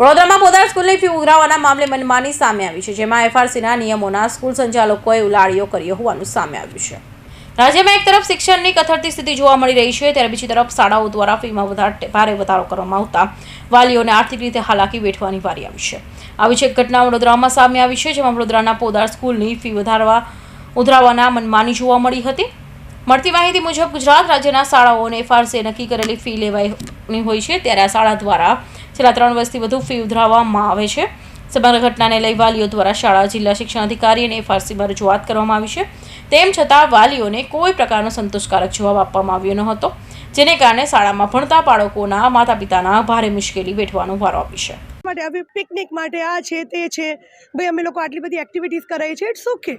વડોદરામાં પોદાર સ્કૂલની ફી ઉઘરાવવાના મામલે મનમાની સામે આવી છે, જેમાં એફઆરસીના નિયમોના સ્કૂલ સંચાલકોએ ઉલાળીઓ કર્યો હોવાનું સામે આવ્યું છે. રાજ્યમાં એક તરફ શિક્ષણની કથળતી સ્થિતિ જોવા મળી રહી છે, ત્યારે બીજી તરફ શાળાઓ દ્વારા ફીમાં વધારે ભારે વધારો કરવામાં આવતા વાલીઓને આર્થિક રીતે હાલાકી વેઠવાની વારી આવી છે. આવી છે ઘટના વડોદરામાં સામે આવી છે, જેમાં વડોદરાના પોદાર સ્કૂલની ફી વધારવા ઉધરાવવાના મનમાની જોવા મળી હતી. મળતી માહિતી મુજબ ગુજરાત રાજ્યના શાળાઓને એફઆરસીએ નક્કી કરેલી ફી લેવાની હોય છે, ત્યારે આ શાળા દ્વારા છેલ્લા ત્રણ વર્ષથી વધુ ફી ઉધરાવવામાં આવે છે. સમગ્ર ઘટનાને લઈ વાલીઓ દ્વારા શાળા, જિલ્લા શિક્ષણ અધિકારી અને એફઆરસીમાં રજૂઆત કરવામાં આવી છે. તેમ છતાં વાલીઓને કોઈ પ્રકારનો સંતોષકારક જવાબ આપવામાં આવ્યો ન હતો, જેને કારણે શાળામાં ભણતા બાળકોના માતા પિતાના ભારે મુશ્કેલી વેઠવાનો વારો આવી છે. માટે હવે પિકનિક માટે આ છે, તે છે. ભાઈ, અમે લોકો આટલી બધી એક્ટિવિટીઝ કરાવી છે. ઇટ્સ ઓકે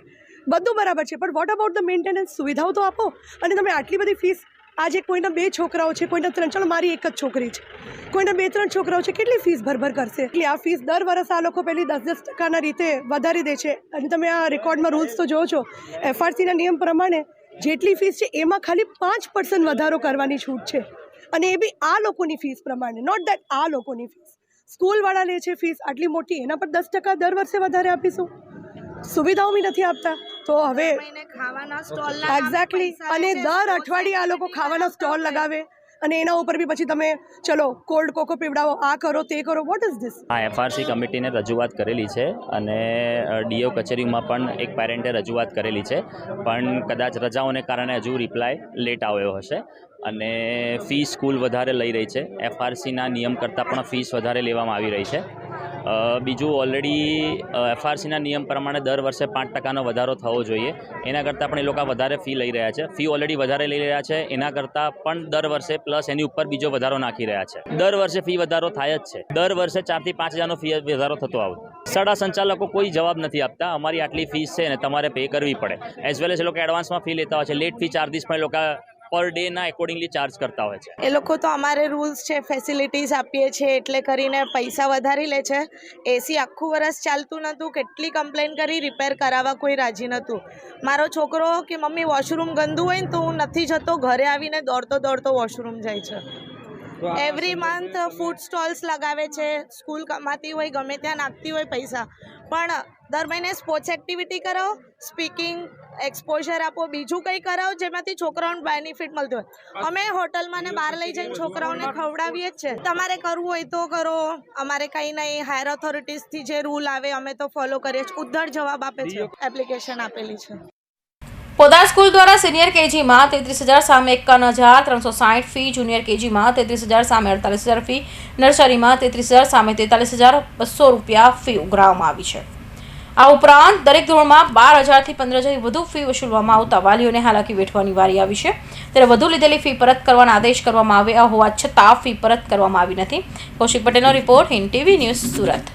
બધું બરાબર છે. પણ વોટ અબાઉટ ધ મેન્ટેનન્સ સુવિધાઓ તો આપો. અને તમે આટલી બધી ફીસ આજે કોઈના બે છોકરાઓ છે, કોઈના ત્રણ. ચાલો, મારી એક જ છોકરી છે. કોઈના બે, ત્રણ છોકરાઓ છે, કેટલી ફીસ ભરભર કરશે? એટલે આ ફીસ દર વર્ષ આ લોકો પેલી દસ દસ ટકાના રીતે વધારી દે છે. અને તમે આ રેકોર્ડમાં રૂલ્સ તો જોવો છો. એફઆરસીના નિયમ પ્રમાણે જેટલી ફીસ છે, એમાં ખાલી પાંચ પર્સન્ટ વધારો કરવાની છૂટ છે. અને એ બી આ લોકોની ફીસ પ્રમાણે નોટ દેટ આ લોકોની ફીસ સ્કૂલવાળા લે છે ફીસ આટલી મોટી, એના પર દસ ટકા દર વર્ષે વધારે આપીશું. સુવિધાઓ બી નથી આપતા. તો હવે ખાવાના સ્ટોલ એક્ઝેક્ટલી અને દર અઠવાડિયે આ લોકો ખાવાના સ્ટોલ લગાવે. અને એના ઉપર બી પછી તમે ચલો કોલ્ડ કોકો પીવડાવો આ કરો તે કરો વોટ ઇઝ ધીસ હા એફઆરસી કમિટીને રજૂઆત કરેલી છે અને ડીઓ કચેરીમાં પણ એક પેરેન્ટે રજૂઆત કરેલી છે. પણ કદાચ રજાઓને કારણે હજુ રિપ્લાય લેટ આવ્યો હશે. અને ફી સ્કૂલ વધારે લઈ રહી છે. એફઆરસીના નિયમ કરતાં પણ ફીસ વધારે લેવામાં આવી રહી છે. બીજું ઓલરેડી એફઆરસીના નિયમ પ્રમાણે દર વર્ષે પાંચ ટકાનો વધારો થવો જોઈએ. એના કરતાં પણ એ લોકો વધારે ફી લઈ રહ્યા છે. ફી ઓલરેડી વધારે લઈ રહ્યા છે. એના કરતાં પણ દર વર્ષે પ્લસ એની ઉપર બીજો વધારો નાખી રહ્યા છે. દર વર્ષે ફી વધારો થાય જ છે. દર વર્ષે ચારથી પાંચ હજારનો ફી વધારો થતો આવે. સાડા સંચાલકો કોઈ જવાબ નથી આપતા. અમારી આટલી ફીસ છે ને તમારે પે કરવી પડે. એઝ વેલ એઝ એ લોકો એડવાન્સમાં ફી લેતા હોય છે. લેટ ફી ચાર્જિસ પણ એ લોકો પર ડેના એકોર્ડિંગલી ચાર્જ કરતા હોય છે. એ લોકો તો અમારે રૂલ્સ છે ફેસિલિટીઝ આપીએ છીએ એટલે કરીને પૈસા વધારી લે છે. એસી આખું વરસ ચાલતું નહોતું કેટલી કમ્પ્લેન કરી રિપેર કરાવવા કોઈ રાજી નહોતું. મારો છોકરો કે મમ્મી વોશરૂમ ગંદુ હોય ને તો હું નથી જતો ઘરે આવીને દોડતો દોડતો વોશરૂમ જાય છે. એવરી મંથ ફૂડ સ્ટોલ્સ લગાવે છે સ્કૂલ કમાતી હોય ગમે ત્યાં નાખતી હોય પૈસા. પણ દર મહિને સ્પોર્ટ્સ એક્ટિવિટી કરાવો સ્પીકિંગ એક્સપોઝર આપો, બીજું કંઈ કરાવો જેમાંથી છોકરાઓને બેનિફિટ મળતું હોય. અમે હોટલમાં ને બહાર લઈ જઈને છોકરાઓને ખવડાવીએ જ છે તમારે કરવું હોય તો કરો. અમારે કંઈ નહીં હાયર ઓથોરિટીઝથી જે રૂલ આવે અમે તો ફોલો કરીએ છીએ. ઉદ્ધર જવાબ આપે છે. એપ્લિકેશન આપેલી છે. પોદાર સ્કૂલ દ્વારા સિનિયર કેજીમાં તેત્રીસ હજાર સામે એકાવન હજાર ત્રણસો સાઠ ફી જુનિયર કેજીમાં તેત્રીસ હજાર સામે અડતાલીસ હજાર ફી નર્સરીમાં તેત્રીસ હજાર સામે તેતાલીસ હજાર બસો રૂપિયા ફી ઉઘરાવવામાં આવી છે. આ ઉપરાંત દરેક ધોરણમાં બાર હજારથી પંદર હજારથી વધુ ફી વસૂલવામાં આવતા વાલીઓને હાલાકી વેઠવાની વારી આવી છે. ત્યારે વધુ લીધેલી ફી પરત કરવાના આદેશ કરવામાં આવ્યા હોવા છતાં ફી પરત કરવામાં આવી નથી. કૌશિક પટેલનો report Hind TV news Surat.